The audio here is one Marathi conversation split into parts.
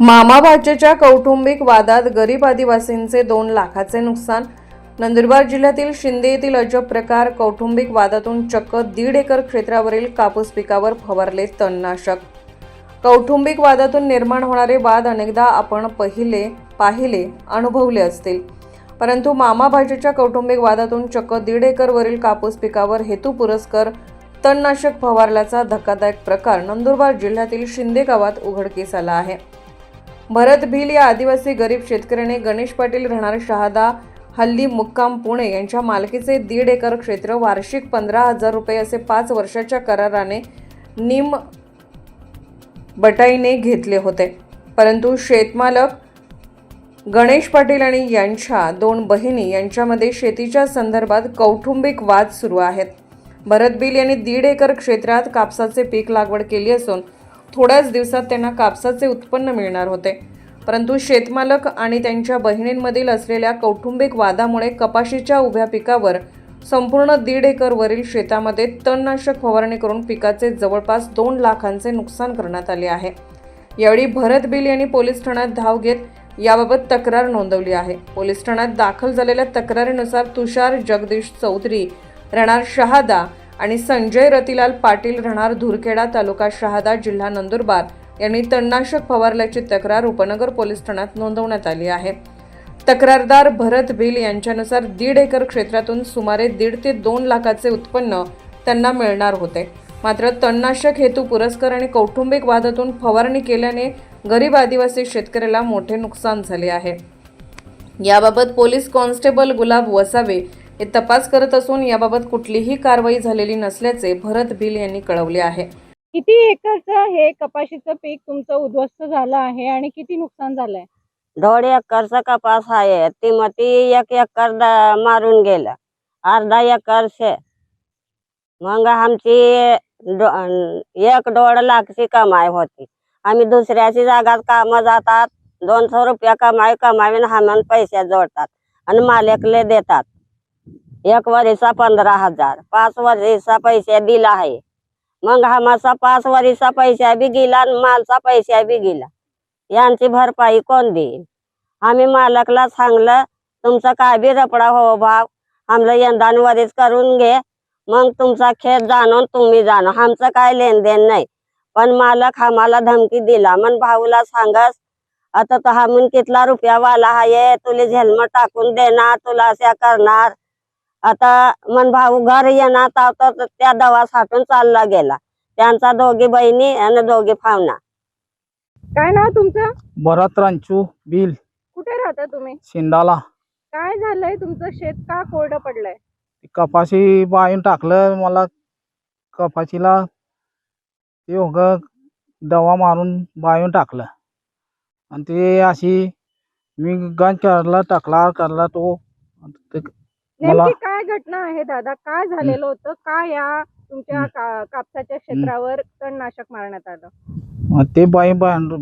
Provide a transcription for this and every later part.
मामा भाच्याच्या कौटुंबिक वादात गरीब आदिवासींचे दोन लाखाचे नुकसान. नंदुरबार जिल्ह्यातील शिंदे येथील अजब प्रकार कौटुंबिक वादातून चक्क दीड एकर क्षेत्रावरील कापूस पिकावर फवारले तणनाशक. कौटुंबिक वादातून निर्माण होणारे वाद अनेकदा आपण पहिले पाहिले अनुभवले असतील. परंतु मामा भाजेच्या कौटुंबिक वादातून चक्क दीड एकरवरील कापूस पिकावर हेतू पुरस्कर तणनाशक फवारल्याचा धक्कादायक प्रकार नंदुरबार जिल्ह्यातील शिंदे गावात उघडकीस आला आहे. भरत भिल या आदिवासी गरीब शेतकऱ्याने गणेश पाटील राहणार शहादा हल्ली मुक्काम पुणे यांच्या मालकीचे दीड एकर क्षेत्र वार्षिक पंधरा हजार रुपये असे पाच वर्षाच्या कराराने निम बटाईने घेतले होते. परंतु शेतमालक गणेश पाटील आणि यांच्या दोन बहिणी यांच्यामध्ये शेतीच्या संदर्भात कौटुंबिक वाद सुरू आहेत. भरत बिल यांनी दीड एकर क्षेत्रात कापसाचे पीक लागवड केली असून थोड्याच दिवसात त्यांना कापसाचे उत्पन्न मिळणार होते. परंतु शेतमालक आणि त्यांच्या बहिणींमधील असलेल्या कौटुंबिक वादामुळे कपाशीच्या उभ्या पिकावर संपूर्ण दीड एकरवरील शेतामध्ये तणनाशक फवारणी करून पिकाचे जवळपास दोन लाखांचे नुकसान करण्यात आले आहे. यावेळी भरत बिल यांनी पोलीस ठाण्यात धाव घेत याबाबत तक्रार नोंदवली आहे. पोलीस ठाण्यात दाखल झालेल्या तक्रारीनुसार तुषार जगदीश चौधरी रणार शहादा आणि संजय रतिलाल पाटील राहणार धुरखेडा तालुका शहादा जिल्हा नंदुरबार. यांनी तणनाशक फवारल्याची तक्रार उपनगर पोलीस ठाण्यात नोंदवण्यात आली आहे. तक्रारदार भरत भिल यांच्यानुसार दीड एकर क्षेत्रातून सुमारे दीड ते दोन लाखाचे उत्पन्न त्यांना मिळणार होते. मात्र तणनाशक हेतू पुरस्कार आणि कौटुंबिक वादातून फवारणी केल्याने गरीब आदिवासी शेतकऱ्याला मोठे नुकसान झाले आहे. याबाबत पोलीस कॉन्स्टेबल गुलाब वसावे हे तपास करत असून याबाबत कुठलीही कारवाई झालेली नसल्याचे भरत भिल यांनी कळवले आहे. किती एकरचं हे कपाशीचं पीक तुमचं उद्ध्वस्त झालं आहे आणि किती नुकसान झालंय? दोड एकरचा कपास आहे. ती मग ती एक एकर द- मारून गेलं. अर्धा एकर शे मग आमची एक दोड लाखची कमाई होती. आम्ही दुसऱ्याची जागात काम जातात. दोनशे रुपया कमाई कमावीन हामान पैसे जोडतात आणि मालकले देतात. एक वरीचा पंधरा हजार पाच वरीचा पैसे दिला आहे. मग आम्हाचा पाच वरीचा पैसा बी गेला आणि मालचा पैसा बी गेला. यांची भरपाई कोण देईल? आम्ही मालकला सांगलं तुमचा काय बी रपडा हो भाव आमला यंदान वरीच करून घे. मग तुमचा खेळ जाणून तुम्ही जाणं. आमचं काय लेनदेन नाही. पण मालक आम्हाला धमकी दिला. मग भाऊला सांगस आता तो हा म्हणून कितला रुपया वाला आहे? तुला झेलम टाकून देणार तुला अशा करणार. आता मन भाऊ घर येणार तर तो त्या दवा साठून चालला गेला. त्यांचा दोघी बहिणी आणि दोघी फावना काय नाव तुमचं? भरत रांचू बिल. कुठे राहता तुम्ही? शिंदाला. काय झालंय? तुमचं शेत का कोरडं पडलंय? कपाशी बायून टाकलं मला कपाशीला ते उग दवा मारून बायून टाकलं. आणि ते अशी मी गंज करला टाकला करला तो. नेमकी काय घटना आहे दादा? काय झालेलं होतं? का या तुमच्या का- कापसाच्या क्षेत्रावर तणनाशक मारण्यात आलं? ते बाईन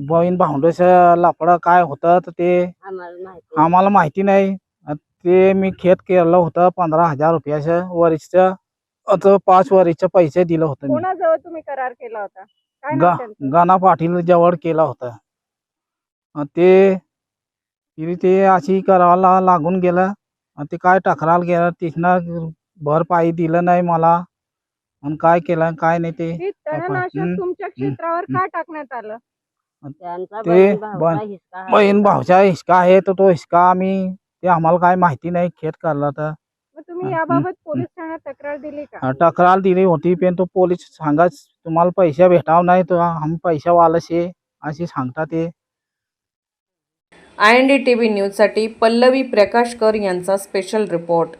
बाईन भांडस लाकडं काय होतं तर ते आम्हाला माहिती आम्हाला माहिती नाही. अन ते मी खेत केलं होतं पंधरा हजार रुपयाचं वरीचं आता पाच वरीचे पैसे दिलं होतं मी. कोणाजवळ तुम्ही करार केला होता? काय नाव गा त्यांचं? गाणा पाटील जवळ केला होता. अन ते तिने ते अशी करायला लागून गेलं. अन ते काय तक्रार गेलं तिथनं भरपाई दिलं नाही मला. आणि काय केलं काय नाही ते. हे तणनाशक हम्म, तुमच्या क्षेत्रावर का टाकण्यात आलं? त्यांचा ते बहीण बन-. बहीण भाऊचा हिसका आहे तर तो हिसका आम्ही ते आम्हाला काय माहिती नाही खेत करला तर. मग तुम्ही याबाबत पोलीस ठाण्यात तक्रार दिली का? तक्रार दिली होती पण तो पोलीस सांगाच तुम्हाला पैसे भेटाव नाही तर आम्ही पैसा वालशे अशी सांगता ते. I N D T V न्यूजसाठी पल्लवी प्रकाशकर यांचा स्पेशल रिपोर्ट.